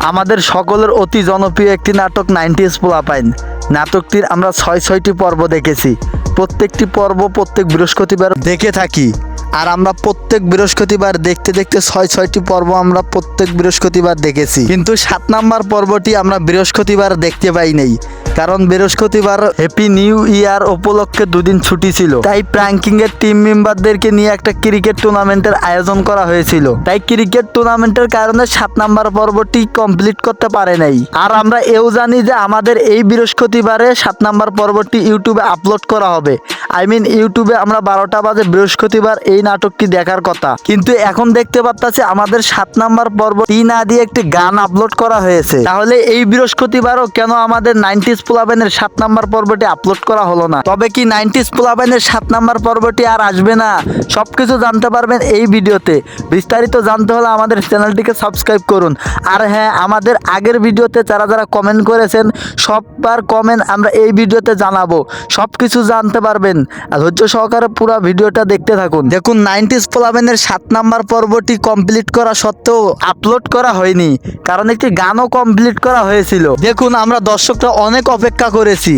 আমাদের সকলের অতি জনপ্রিয় একটি নাটক নাইনটিস পোলাপাইন। নাটকটির আমরা ছয়, ছয়টি পর্ব দেখেছি। প্রত্যেকটি পর্ব প্রত্যেক বৃহস্পতিবার দেখে থাকি। আর আমরা প্রত্যেক বৃহস্পতিবার দেখতে দেখতে ছয়, ছয়টি পর্ব আমরা প্রত্যেক বৃহস্পতিবার দেখেছি। কিন্তু সাত নাম্বার পর্বটি আমরা বৃহস্পতিবার দেখতে পাই নাই। কারণ বৃহস্পতিবার হ্যাপি নিউ ইয়ার উপলক্ষে দুদিন ছুটি ছিল। তাই প্র্যাঙ্কিং এর টিম মেম্বারদেরকে নিয়ে একটা ক্রিকেট টুর্নামেন্টের আয়োজন করা হয়েছিল। তাই ক্রিকেট টুর্নামেন্টের কারণে সাত নাম্বার পর্বটি কমপ্লিট করতে পারে নাই। আর আমরা এও জানি যে আমাদের এই বৃহস্পতিবারে সাত নাম্বার পর্বটি ইউটিউবে আপলোড করা হবে। আই মিন ইউটিউবে আমরা বারোটা বাজে বৃহস্পতিবার এই নাটকটি দেখার কথা। কিন্তু এখন দেখতে পাচ্ছি আমাদের সাত নাম্বার পর্ব টি না দিয়ে একটি গান আপলোড করা হয়েছে। তাহলে এই বৃহস্পতিবারও কেন আমাদের নাইনটিস প্লাবেনের সাত নাম্বার পর্বটি আপলোড করা হলো না? তবে কি নাইনটিস প্লাবেনের সাত নাম্বার পর্বটি আর আসবে না? সবকিছু জানতে পারবেন এই ভিডিওতে। বিস্তারিত জানতে হলে আমাদের চ্যানেলটিকে সাবস্ক্রাইব করুন। আর হ্যাঁ আমাদের আগের ভিডিওতে যারা যারা কমেন্ট করেছেন, সববার কমেন্ট আমরা এই ভিডিওতে জানাব। সব কিছু জানতে পারবেন। আর ধৈর্য সহকারে পুরো ভিডিওটা দেখতে থাকুন। দেখুন নাইনটিস প্লাবেনের সাত নাম্বার পর্বটি কমপ্লিট করা সত্ত্বেও আপলোড করা হয়নি, কারণ একটি গানও কমপ্লিট করা হয়েছিল। দেখুন, আমরা দর্শকরা অনেক অপেক্ষা করেছি।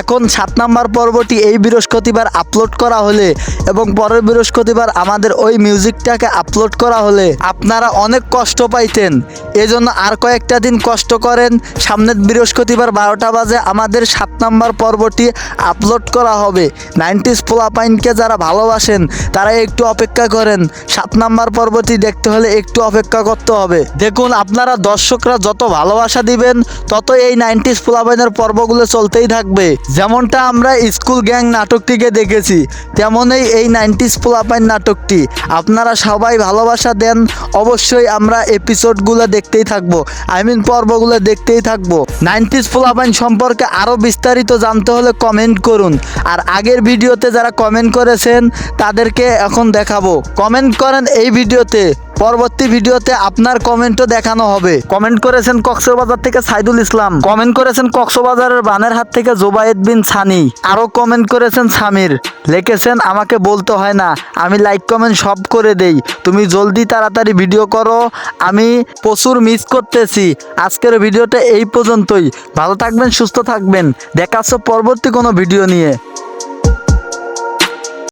এখন সাত নাম্বার পর্বটি এই বৃহস্পতিবার আপলোড করা হলে এবং পরের বৃহস্পতিবার আমাদের ওই মিউজিকটাকে আপলোড করা হলে আপনারা অনেক কষ্ট পাইতেন। এজন্য আর কয়েকটা দিন কষ্ট করেন। সামনের বৃহস্পতিবার বারোটা বাজে আমাদের সাত নাম্বার পর্বটি আপলোড করা হবে। নাইনটিস পোলাপাইনকে যারা ভালোবাসেন, তারা একটু অপেক্ষা করেন। সাত নাম্বার পর্বটি দেখতে হলে একটু অপেক্ষা করতে হবে। দেখুন, আপনারা দর্শকরা যত ভালোবাসা দিবেন, তত এই নাইনটিস পোলাপাইনের পর্বগুলো চলতেই থাকবে। যেমনটা আমরা স্কুল গ্যাং নাটকটিকে দেখেছি, তেমনই এই নাইনটিস পোলাপাইন নাটকটি। আপনারা সবাই ভালোবাসা দেন, অবশ্যই আমরা এপিসোডগুলো দেখতেই থাকব আই মিন পর্বগুলো দেখতেই থাকব। নাইনটিস পোলাপাইন সম্পর্কে আরও বিস্তারিত জানতে হলে কমেন্ট করুন। আর আগের ভিডিওতে যারা কমেন্ট করেছেন, তাদেরকে এখন দেখাবো? কমেন্ট করেন এই ভিডিওতে। পরবর্তী ভিডিওতে আপনার কমেন্টও দেখানো হবে। কমেন্ট করেছেন কক্সবাজার থেকে সাইদুল ইসলাম। কমেন্ট করেছেন কক্সবাজারের বানের হাত থেকে জোবায়েদ বিন সানি আরও কমেন্ট করেছেন সামির। লিখেছেন, আমাকে বলতে হয় না। আমি লাইক কমেন্ট সব করে দেই। তুমি জলদি তাড়াতাড়ি ভিডিও করো। আমি প্রচুর মিস করতেছি। আজকের ভিডিওটা এই পর্যন্তই। ভালো থাকবেন, সুস্থ থাকবেন। দেখাচ্ছ পরবর্তী কোনো ভিডিও নিয়ে।